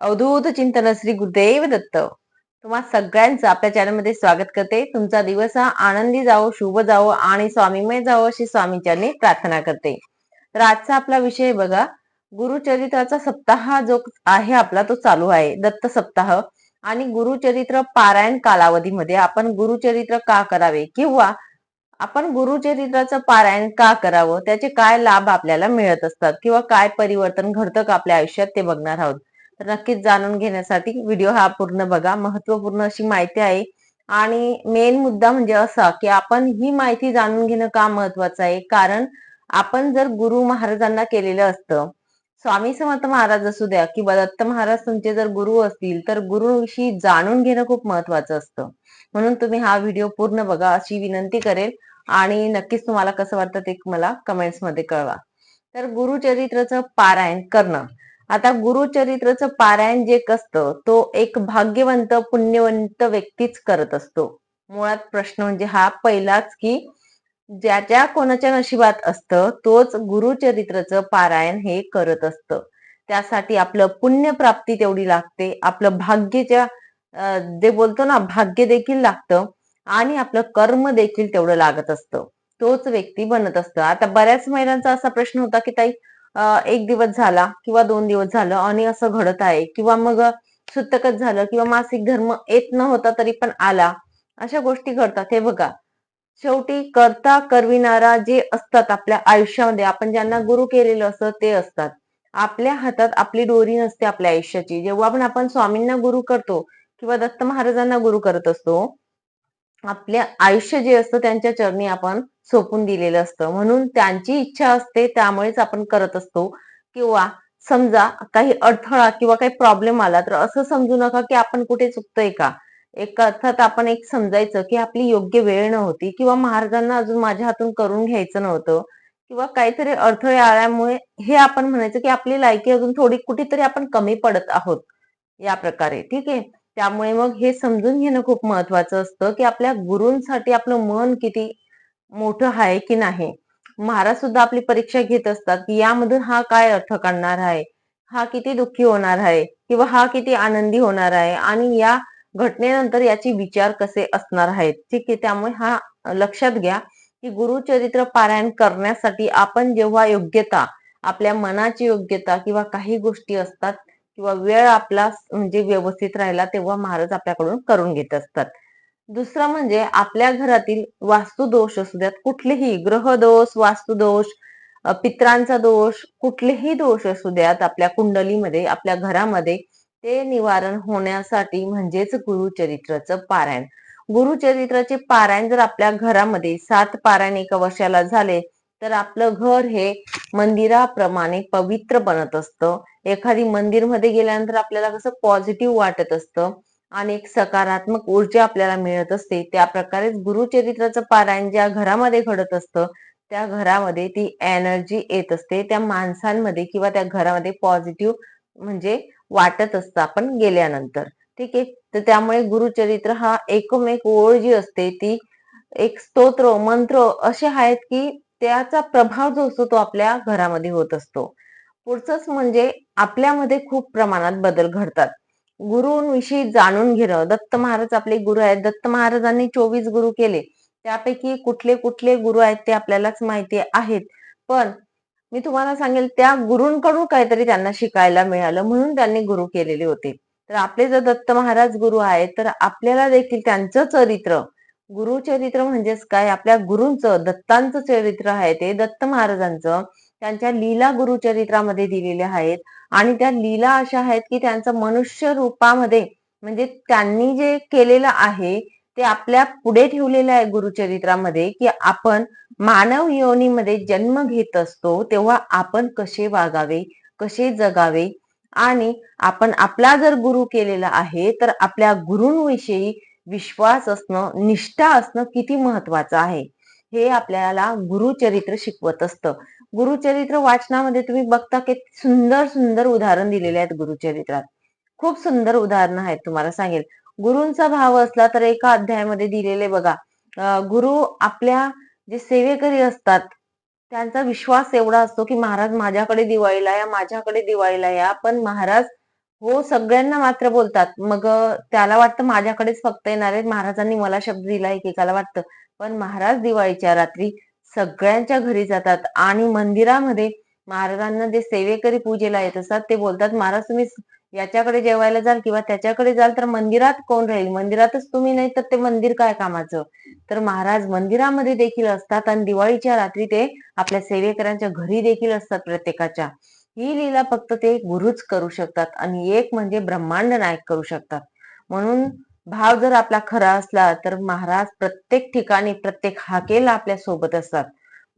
अवधूत चिंतन श्री गुरुदेव दत्त. तुम्हा सगळ्यांचं आपल्या चॅनलमध्ये स्वागत करते. तुमचा दिवस हा आनंदी जावो शुभ जावो आणि स्वामीमय जावो अशी स्वामीच्यांनी प्रार्थना करते. तर आजचा आपला विषय बघा. गुरुचरित्राचा सप्ताह जो आहे आपला तो चालू आहे. दत्त सप्ताह. आणि गुरुचरित्र पारायण कालावधीमध्ये आपण गुरुचरित्र का करावे? किंवा आपण गुरुचरित्राचं पारायण का करावं? त्याचे काय लाभ आपल्याला मिळत असतात? किंवा काय परिवर्तन घडतं का आपल्या आयुष्यात? ते बघणार आहोत. तर नक्कीच जाणून घेण्यासाठी व्हिडिओ हा पूर्ण बघा. महत्त्वपूर्ण अशी माहिती आहे. आणि मेन मुद्दा म्हणजे असा की आपण ही माहिती जाणून घेणं का महत्वाचं आहे? कारण आपण जर गुरु महाराजांना केलेलं असतं स्वामी समर्थ महाराज असू द्या किंवा दत्त महाराज तुमचे जर गुरु असतील तर गुरुविषयी जाणून घेणं खूप महत्वाचं असतं. म्हणून तुम्ही हा व्हिडिओ पूर्ण बघा अशी विनंती करेल. आणि नक्कीच तुम्हाला कसं वाटतं ते मला कमेंट्समध्ये कळवा. तर गुरुचरित्रचं पारायण करणं. आता गुरुचरित्रचं पारायण जे कसतं तो एक भाग्यवंत पुण्यवंत व्यक्तीच करत असतो. मुळात प्रश्न म्हणजे हा पहिलाच की ज्याच्या कोणाच्या नशिबात असतं तोच गुरुचरित्रचं पारायण हे करत असतं. त्यासाठी आपलं पुण्य प्राप्ती तेवढी लागते आपलं भाग्यच्या जे बोलतो ना भाग्य देखील लागतं आणि आपलं कर्म देखील तेवढं लागत असतं. तोच व्यक्ती बनत असतं. आता बऱ्याच महिलांचा असा प्रश्न होता की ताई एक दिवस झाला किंवा दोन दिवस झालं आणि असं घडत आहे किंवा मग सुतकच झालं किंवा मासिक धर्म येत न होता तरी पण आला. अशा गोष्टी घडतात. हे बघा. शेवटी करता करविणारा जे असतात आपल्या आयुष्यामध्ये आपण ज्यांना गुरु केलेलं असतं ते असतात. आपल्या हातात आपली डोरी नसते आपल्या आयुष्याची. जेव्हा पण आपण स्वामींना गुरु करतो किंवा दत्त महाराजांना गुरु करत असतो आपले आयुष्य जे असतं त्यांच्या चरणी आपण सोपून दिलेलं असतं. म्हणून त्यांची इच्छा असते त्यामुळेच आपण करत असतो. किंवा समजा काही अडथळा किंवा काही प्रॉब्लेम आला तर असं समजू नका की आपण कुठे चुकतोय का? एक अर्थात आपण एक समजायचं की आपली योग्य वेळ नव्हती किंवा महाराजांना अजून माझ्या हातून करून घ्यायचं नव्हतं. किंवा काहीतरी अडथळे आल्यामुळे हे आपण म्हणायचं की आपली लायकी अजून थोडी कुठेतरी आपण कमी पडत आहोत. या प्रकारे. ठीक आहे? त्यामुळे मग हे समजून घेणं खूप महत्वाचं असतं की आपल्या गुरूंसाठी आपलं मन किती मोठं आहे की नाही. महाराज सुद्धा आपली परीक्षा घेत असतात की यामधून हा काय अर्थ काढणार आहे? हा किती दुःखी होणार आहे? किंवा हा किती आनंदी होणार आहे? आणि या घटनेनंतर याची विचार कसे असणार आहेत? ठीक आहे त्यामुळे हा लक्षात घ्या की गुरुचरित्र पारायण करण्यासाठी आपण जेव्हा योग्यता आपल्या मनाची योग्यता किंवा काही गोष्टी असतात किंवा वेळ आपला म्हणजे व्यवस्थित राहिला तेव्हा महाराज आपल्याकडून करून घेत असतात. दुसरं म्हणजे आपल्या घरातील वास्तुदोष असू द्यात कुठलेही ग्रहदोष वास्तुदोष पित्रांचा दोष कुठलेही दोष असू द्यात आपल्या कुंडलीमध्ये आपल्या घरामध्ये ते निवारण होण्यासाठी म्हणजेच गुरुचरित्राचं पारायण. गुरुचरित्राचे पारायण जर आपल्या घरामध्ये सात पारायण एका वर्षाला झाले तर आपलं घर हे मंदिराप्रमाणे पवित्र बनत असतं. एखादी मंदिरमध्ये गेल्यानंतर आपल्याला कसं पॉझिटिव्ह वाटत असतं आणि एक सकारात्मक ऊर्जा आपल्याला मिळत असते. त्या प्रकारेच गुरुचरित्राचं पारायण ज्या घरामध्ये घडत असतं त्या घरामध्ये ती एनर्जी येत असते. त्या माणसांमध्ये किंवा त्या घरामध्ये पॉझिटिव्ह म्हणजे वाटत असतं आपण गेल्यानंतर. ठीक आहे? तर त्यामुळे गुरुचरित्र हा एकमेक ओळ जी असते ती एक स्तोत्र मंत्र असे आहेत की त्याचा प्रभाव जो असतो तो आपल्या घरामध्ये होत असतो. पुढचंच म्हणजे आपल्यामध्ये खूप प्रमाणात बदल घडतात. गुरुंविषयी जाणून घेणं दत्त महाराज आपले गुरु आहेत. दत्त महाराजांनी चोवीस गुरु केले. त्यापैकी कुठले कुठले गुरु आहेत ते आपल्यालाच माहिती आहेत. पण मी तुम्हाला सांगेल त्या गुरूंकडून काहीतरी त्यांना शिकायला मिळालं म्हणून त्यांनी गुरु केलेले होते. तर आपले जर दत्त महाराज गुरु आहेत तर आपल्याला देखील त्यांचं चरित्र गुरुचरित्र म्हणजेच काय? आपल्या गुरूंचं दत्तांचं चरित्र आहे ते दत्त महाराजांचं. त्यांच्या लीला गुरुचरित्रामध्ये दिलेल्या आहेत. आणि त्या लीला अशा आहेत की त्यांचं मनुष्य रूपामध्ये म्हणजे त्यांनी जे केलेलं आहे ते आपल्या पुढे ठेवलेलं आहे गुरुचरित्रामध्ये की आपण मानव योनीमध्ये जन्म घेत असतो तेव्हा आपण कसे वागावे कसे जगावे? आणि आपण आपला जर गुरु केलेला आहे तर आपल्या गुरुंविषयी विश्वास असणं निष्ठा असणं किती महत्वाचं आहे? हे आपल्याला गुरुचरित्र शिकवत असतं. गुरुचरित्र वाचनामध्ये तुम्ही बघता की सुंदर सुंदर उदाहरण दिलेले आहेत गुरुचरित्रात. खूप सुंदर उदाहरणं आहेत तुम्हाला सांगेल. गुरूंचा भाव असला तर एका अध्यायामध्ये दिलेले बघा गुरु आपल्या जे सेवेकरी असतात त्यांचा विश्वास एवढा असतो की महाराज माझ्याकडे दिवाळीला या माझ्याकडे दिवाळीला या पण महाराज हो सगळ्यांना मात्र बोलतात. मग त्याला वाटतं माझ्याकडेच फक्त येणार आहेत महाराजांनी मला शब्द दिला एकेकाला वाटतं. पण महाराज दिवाळीच्या रात्री सगळ्यांच्या घरी जातात आणि मंदिरामध्ये महाराजांना जे सेवेकरी पूजेला येत असतात ते बोलतात महाराज तुम्ही याच्याकडे जेवायला जाल किंवा त्याच्याकडे जाल तर मंदिरात कोण राहील? मंदिरातच तुम्ही नाही तर ते मंदिर काय कामाचं? तर महाराज मंदिरामध्ये देखील असतात आणि दिवाळीच्या रात्री ते आपल्या सेवेकरांच्या घरी देखील असतात प्रत्येकाच्या. ही लीला फक्त ते गुरुच करू शकतात आणि एक म्हणजे ब्रह्मांड नायक करू शकतात. म्हणून भाव जर आपला खरा असला तर महाराज प्रत्येक ठिकाणी प्रत्येक हाकेला आपल्यासोबत असतात.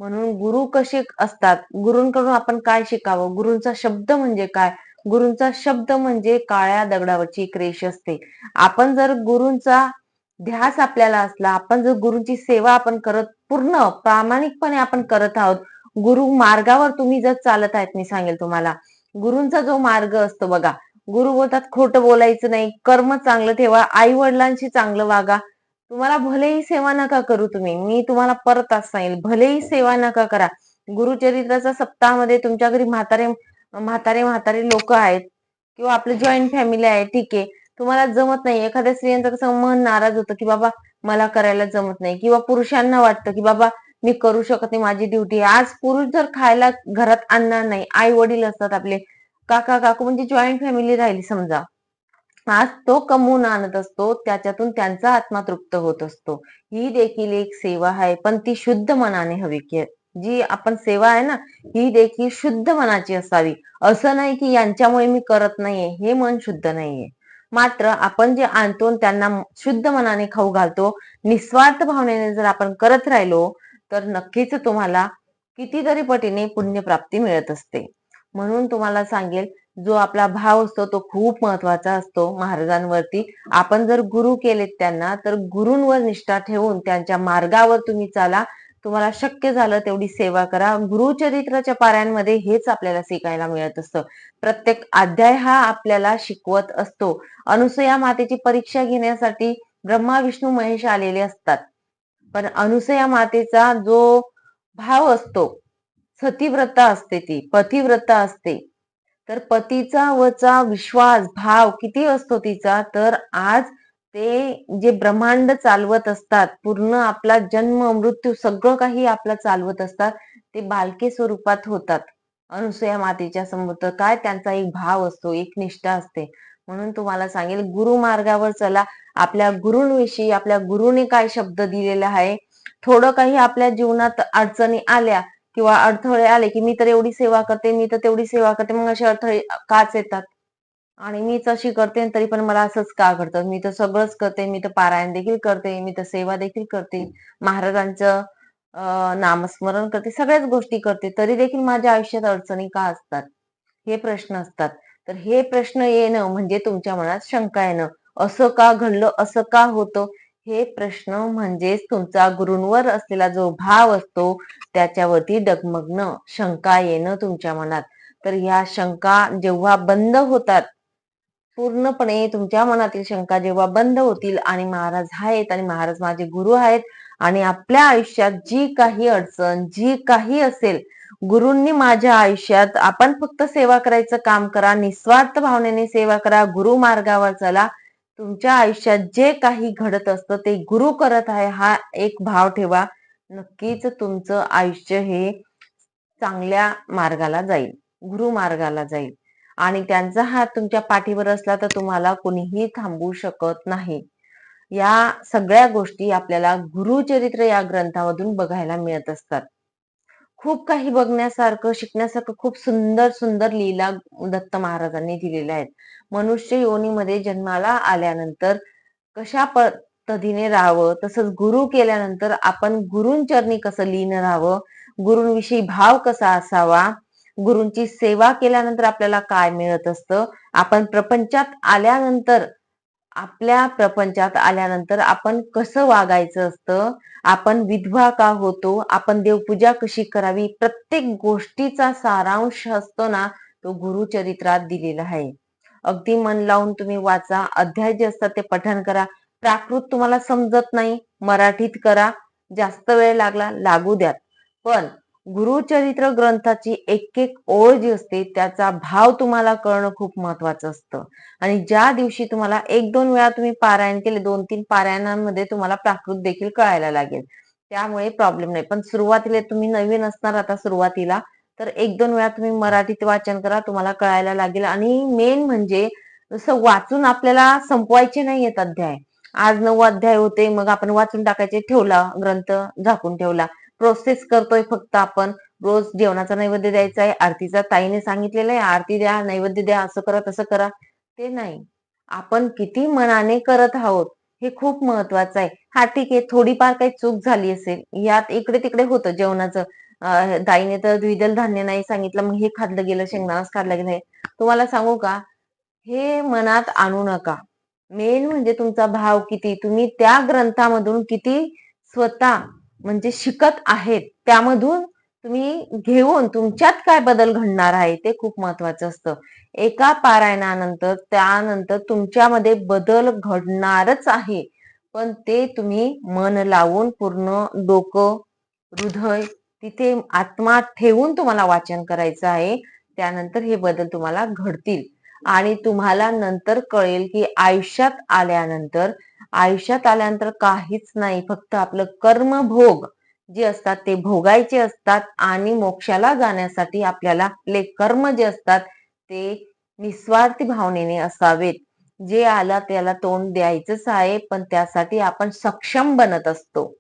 म्हणून गुरु कसे असतात? गुरूंकडून आपण काय शिकावं? गुरूंचा शब्द म्हणजे काय? गुरूंचा शब्द म्हणजे काळ्या दगडावरची एक रेष असते. आपण जर गुरूंचा ध्यास आपल्याला असला आपण जर गुरुंची सेवा आपण करत पूर्ण प्रामाणिकपणे आपण करत आहोत गुरु मार्गावर तुम्ही जर चालत आहेत मी सांगेल तुम्हाला. गुरूंचा जो मार्ग असतो बघा गुरु बोलतात खोटं बोलायचं नाही कर्म चांगलं ठेवा आई वडिलांशी चांगलं वागा. तुम्हाला भलेही सेवा नका करू तुम्ही मी तुम्हाला परत आज सांगेल भलेही सेवा नका करा. गुरुचरित्राच्या सप्ताहामध्ये तुमच्या घरी म्हातारे म्हातारे म्हातारे लोक आहेत किंवा आपले जॉईंट फॅमिली आहे ठीक आहे. तुम्हाला जमत नाही एखाद्या स्त्रियांचं कसं मन नाराज होतं की बाबा मला करायला जमत नाही. किंवा पुरुषांना वाटतं की बाबा मी करू शकत नाही माझी ड्युटी आज पुरुष जर खायला घरात आणणार नाही आई वडील असतात आपले काका काकू म्हणजे जॉईंट फॅमिली राहिली समजा. आज तो कमवून आणत असतो त्याच्यातून त्यांचा आत्मा तृप्त होत असतो. ही देखील एक सेवा आहे पण ती शुद्ध मनाने हवी की जी आपण सेवा आहे ना ही देखील शुद्ध मनाची असावी. असं नाही की यांच्यामुळे मी करत नाहीये हे मन शुद्ध नाहीये. मात्र आपण जे आणतो त्यांना शुद्ध मनाने खाऊ घालतो निस्वार्थ भावनेने जर आपण करत राहिलो तर नक्कीच तुम्हाला कितीतरी पटीने पुण्यप्राप्ती मिळत असते. म्हणून तुम्हाला सांगेल जो आपला भाव असतो तो खूप महत्त्वाचा असतो महाराजांवरती. आपण जर गुरु केलेत त्यांना तर गुरूंवर निष्ठा ठेवून त्यांच्या मार्गावर तुम्ही चाला. तुम्हाला शक्य झालं तेवढी सेवा करा. गुरुचरित्राच्या पाऱ्यांमध्ये हेच आपल्याला शिकायला मिळत असतं. प्रत्येक अध्याय हा आपल्याला शिकवत असतो. अनुसया मातेची परीक्षा घेण्यासाठी ब्रह्मा विष्णू महेश आलेले असतात. पण अनुसया मातेचा जो भाव असतो सतीव्रता असते ती पतिव्रता असते. तर पतीचा वचा विश्वास भाव किती असतो तिचा? तर आज ते जे ब्रह्मांड चालवत असतात पूर्ण आपला जन्म मृत्यू सगळं काही आपला चालवत असतात ते बालके स्वरूपात होतात. अनुसया मातेच्या समोर काय त्यांचा एक भाव असतो एक निष्ठा असते. म्हणून तुम्हाला सांगेल गुरु मार्गावर चला. आपल्या गुरुंविषयी आपल्या गुरुने काय शब्द दिलेला आहे? थोडं काही आपल्या जीवनात अडचणी आल्या किंवा अडथळे आले की मी तर एवढी सेवा करते मी तर तेवढी सेवा करते मग असे अडथळे काच येतात. आणि मीच अशी करते तरी पण मला असंच का घडतं? मी तर सगळंच करते मी तर पारायण देखील करते मी तर सेवा देखील करते महाराजांचं नामस्मरण करते सगळ्याच गोष्टी करते तरी देखील माझ्या आयुष्यात अडचणी का असतात? हे प्रश्न असतात. तर हे प्रश्न येणं म्हणजे तुमच्या मनात शंका येणं. असं का घडलं? असं का होतं? हे प्रश्न म्हणजेच तुमचा गुरूंवर असलेला जो भाव असतो त्याच्यावरती डगमगणं शंका येणं तुमच्या मनात. तर ह्या शंका जेव्हा बंद होतात पूर्णपणे तुमच्या मनातील शंका जेव्हा बंद होतील आणि महाराज आहेत आणि महाराज माझे गुरु आहेत आणि आपल्या आयुष्यात जी काही अडचण जी काही असेल गुरुंनी माझ्या आयुष्यात आपण फक्त सेवा करायचं काम करा निस्वार्थ भावनेने सेवा करा गुरु मार्गावर चला तुमच्या आयुष्यात जे काही घडत असतं ते गुरु करत आहे हा एक भाव ठेवा. नक्कीच तुमचं आयुष्य हे चांगल्या मार्गाला जाईल गुरु मार्गाला जाईल. आणि त्यांचा हात तुमच्या पाठीवर असला तर तुम्हाला कोणीही थांबवू शकत नाही. या सगळ्या गोष्टी आपल्याला गुरुचरित्र या ग्रंथामधून बघायला मिळत असतात. खूप काही बघण्यासारखं शिकण्यासारखं खूप सुंदर सुंदर लीला दत्त महाराजांनी दिलेल्या आहेत. मनुष्य योनीमध्ये जन्माला आल्यानंतर कशा पद्धतीने राहावं तसंच गुरु केल्यानंतर आपण गुरुंचरणी कसं लीन राहावं गुरुंविषयी भाव कसा असावा गुरुंची सेवा केल्यानंतर आपल्याला काय मिळत असतं आपण प्रपंचात आल्यानंतर आपल्या प्रपंचात आल्यानंतर आपण कसं वागायचं असतं? आपण विधवा का होतो? आपण देवपूजा कशी करावी? प्रत्येक गोष्टीचा सारांश असतो ना तो गुरुचरित्रात दिलेला आहे. अगदी मन लावून तुम्ही वाचा अध्याय जे असतात ते पठण करा. प्राकृत तुम्हाला समजत नाही मराठीत करा. जास्त वेळ लागला लागू द्यात. पण गुरुचरित्र ग्रंथाची एक एक ओळ जी असते त्याचा भाव तुम्हाला कळणं खूप महत्वाचं असतं. आणि ज्या दिवशी तुम्हाला एक दोन वेळा तुम्ही पारायण केले दोन तीन पारायणांमध्ये तुम्हाला प्राकृत देखील कळायला लागेल. त्यामुळे प्रॉब्लेम नाही. पण सुरुवातीला तुम्ही नवीन असणार आता सुरुवातीला तर एक दोन वेळा तुम्ही मराठीत वाचन करा तुम्हाला कळायला लागेल. आणि मेन म्हणजे जसं वाचून आपल्याला संपवायचे नाही आहेत अध्याय. आज नऊ अध्याय होते मग आपण वाचून टाकायचे ठेवला ग्रंथ झाकून ठेवला. प्रोसेस करतोय फक्त आपण. रोज जेवणाचा नैवेद्य द्यायचा आहे आरतीचा ताईने सांगितलेलं आहे आरती द्या नैवेद्य द्या असं करा तसं करा. ते नाही. आपण किती मनाने करत आहोत हे खूप महत्वाचं आहे. हा ठीक आहे थोडीफार काही चूक झाली असेल यात इकडे तिकडे होतं जेवणाचं. दाईने ताईने तर द्विदल धान्य नाही सांगितलं मग हे खाल्लं गेलं शेंगदाणाच खाल्लं गेलं. तुम्हाला सांगू का? हे मनात आणू नका. मेन म्हणजे तुमचा भाव किती? तुम्ही त्या ग्रंथामधून किती स्वतः म्हणजे शिकत आहेत त्यामधून तुम्ही घेऊन तुमच्यात काय बदल घडणार आहे ते खूप महत्वाचं असतं. एका पारायणानंतर त्यानंतर तुमच्यामध्ये बदल घडणारच आहे. पण ते तुम्ही मन लावून पूर्ण डोकं हृदय तिथे आत्मा ठेवून तुम्हाला वाचन करायचं आहे. त्यानंतर हे बदल तुम्हाला घडतील. आणि तुम्हाला नंतर कळेल की आयुष्यात आल्यानंतर आयुष्यात आल्यानंतर काहीच नाही फक्त आपलं कर्मभोग जे असतात ते भोगायचे असतात आणि मोक्षाला जाण्यासाठी आपल्याला आपले कर्म जे असतात ते निस्वार्थी भावनेने असावेत. जे आला त्याला तोंड द्यायचंच आहे पण त्यासाठी आपण सक्षम बनत असतो.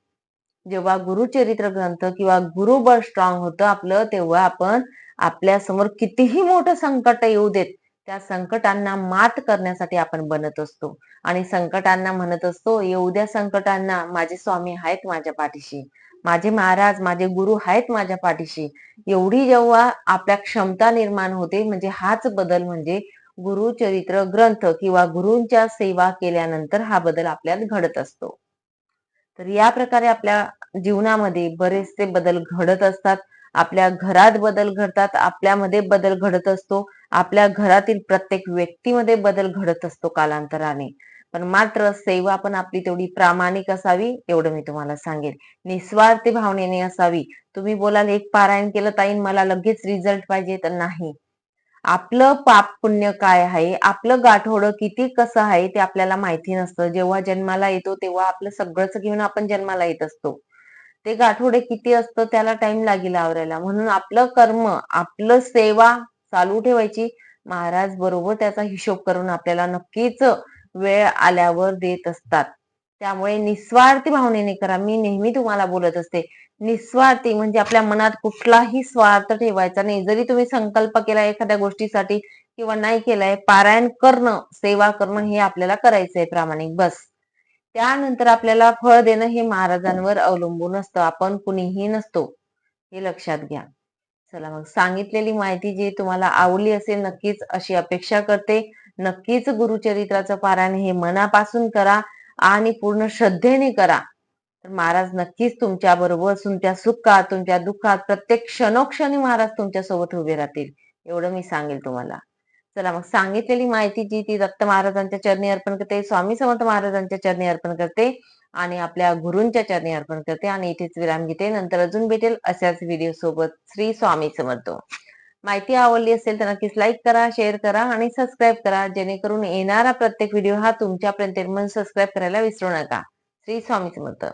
जेव्हा गुरुचरित्र ग्रंथ किंवा गुरुबळ स्ट्रॉंग होतं आपलं तेव्हा आपण आपल्यासमोर कितीही मोठं संकट येऊ देत त्या संकटांना मात करण्यासाठी आपण बनत असतो. आणि संकटांना म्हणत असतो एवढ्या संकटांना माझे स्वामी आहेत माझ्या पाठीशी. माझे महाराज माझे गुरु आहेत माझ्या पाठीशी. एवढी जेव्हा आपल्या क्षमता निर्माण होते म्हणजे हाच बदल म्हणजे गुरुचरित्र ग्रंथ किंवा गुरूंच्या सेवा केल्यानंतर हा बदल आपल्यात घडत असतो. तर या प्रकारे आपल्या जीवनामध्ये बरेचसे बदल घडत असतात. आपल्या घरात बदल घडतात आपल्यामध्ये बदल घडत असतो आपल्या घरातील प्रत्येक व्यक्तीमध्ये बदल घडत असतो कालांतराने. पण मात्र सेवा पण आपली तेवढी प्रामाणिक असावी एवढं मी तुम्हाला सांगेन. निस्वार्थी भावनेने असावी. तुम्ही बोलाल एक पारायण केलं ताईन मला लगेच रिझल्ट पाहिजे. तर नाही. आपलं पाप पुण्य काय आहे? आपलं गाठोडं किती कसं आहे ते आपल्याला माहिती नसतं. जेव्हा जन्माला येतो तेव्हा आपलं सगळंच घेऊन आपण जन्माला येत असतो. ते गाठोडे किती असतं त्याला टाइम लागेल आवरायला. म्हणून आपलं कर्म आपलं सेवा चालू ठेवायची. महाराज बरोबर त्याचा हिशोब करून आपल्याला नक्कीच वेळ आल्यावर देत असतात. त्यामुळे निस्वार्थी भावनेने करा. मी नेहमी तुम्हाला बोलत असते निस्वार्थी म्हणजे आपल्या मनात कुठलाही स्वार्थ ठेवायचा नाही. जरी तुम्ही संकल्प केला एखाद्या गोष्टीसाठी किंवा नाही केलाय पारायण करणं सेवा करणं हे आपल्याला करायचंय प्रामाणिक. बस. त्यानंतर आपल्याला फळ देणं हे महाराजांवर अवलंबून असतं. आपण कुणीही नसतो हे लक्षात घ्या. चला मग सांगितलेली माहिती जी तुम्हाला आवडली असेल नक्कीच अशी अपेक्षा करते. नक्कीच गुरुचरित्राचं पारायण हे मनापासून करा आणि पूर्ण श्रद्धेने करा. तर महाराज नक्कीच तुमच्या बरोबर तुमच्या सुखात तुमच्या दुःखात प्रत्येक क्षणोक्षणी महाराज तुमच्यासोबत उभे राहतील. एवढं मी सांगेल तुम्हाला. चला मग सांगितलेली माहिती जी ती दत्त महाराजांच्या चरणी अर्पण करते स्वामी समर्थ महाराजांच्या चरणी अर्पण करते आणि आपल्या गुरूंच्या चरणी अर्पण करते आणि इथेच विराम घेते. नंतर अजून भेटेल अशाच व्हिडिओ सोबत. श्री स्वामी समर्थ. माहिती आवडली असेल तर नक्कीच लाईक करा शेअर करा आणि सबस्क्राईब करा जेणेकरून येणारा प्रत्येक व्हिडिओ हा तुमच्यापर्यंत म्हणून सबस्क्राईब करायला विसरू नका. श्री स्वामी समर्थ.